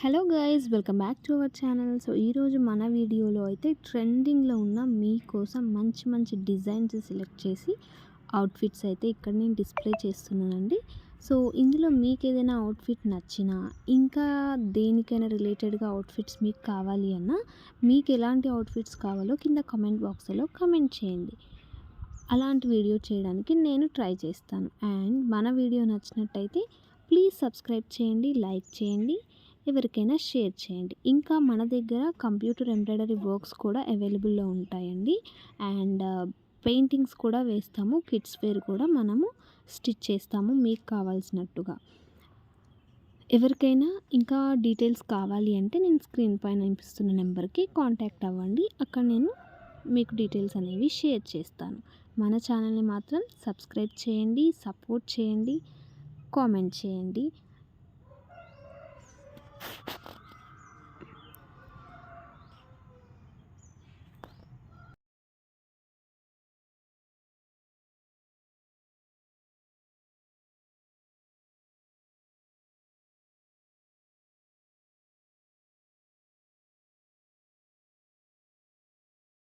Hello guys welcome back to our channel. So ఈరోజు మన వీడియోలో అయితే ట్రెండింగ్లో ఉన్న మీకోసం మంచి మంచి డిజైన్స్ సెలెక్ట్ చేసి అవుట్ఫిట్స్ అయితే ఇక్కడ నేను డిస్ప్లే చేస్తున్నానండి. సో ఇందులో మీకు ఏదైనా అవుట్ఫిట్ నచ్చినా ఇంకా దేనికైనా రిలేటెడ్గా అవుట్ఫిట్స్ మీకు కావాలి అన్నా మీకు ఎలాంటి అవుట్ఫిట్స్ కావాలో కింద కమెంట్ బాక్స్లో కమెంట్ చేయండి. అలాంటి వీడియో చేయడానికి నేను ట్రై చేస్తాను. అండ్ మన వీడియో నచ్చినట్టయితే ప్లీజ్ సబ్స్క్రైబ్ చేయండి లైక్ చేయండి. ఎవరికైనా షేర్ చేయండి. ఇంకా మన దగ్గర కంప్యూటర్ ఎంబ్రాయిడరీ వర్క్స్ కూడా అవైలబుల్లో ఉంటాయండి. అండ్ పెయింటింగ్స్ కూడా వేస్తాము. కిడ్స్ వేర్ కూడా మనము స్టిచ్ చేస్తాము మీకు కావాల్సినట్టుగా. ఎవరికైనా ఇంకా డీటెయిల్స్ కావాలి అంటే నేను స్క్రీన్ పైన అనిపిస్తున్న నెంబర్కి కాంటాక్ట్ అవ్వండి. అక్కడ నేను మీకు డీటెయిల్స్ అనేవి షేర్ చేస్తాను. మన ఛానల్ని మాత్రం సబ్స్క్రైబ్ చేయండి సపోర్ట్ చేయండి కామెంట్ చేయండి.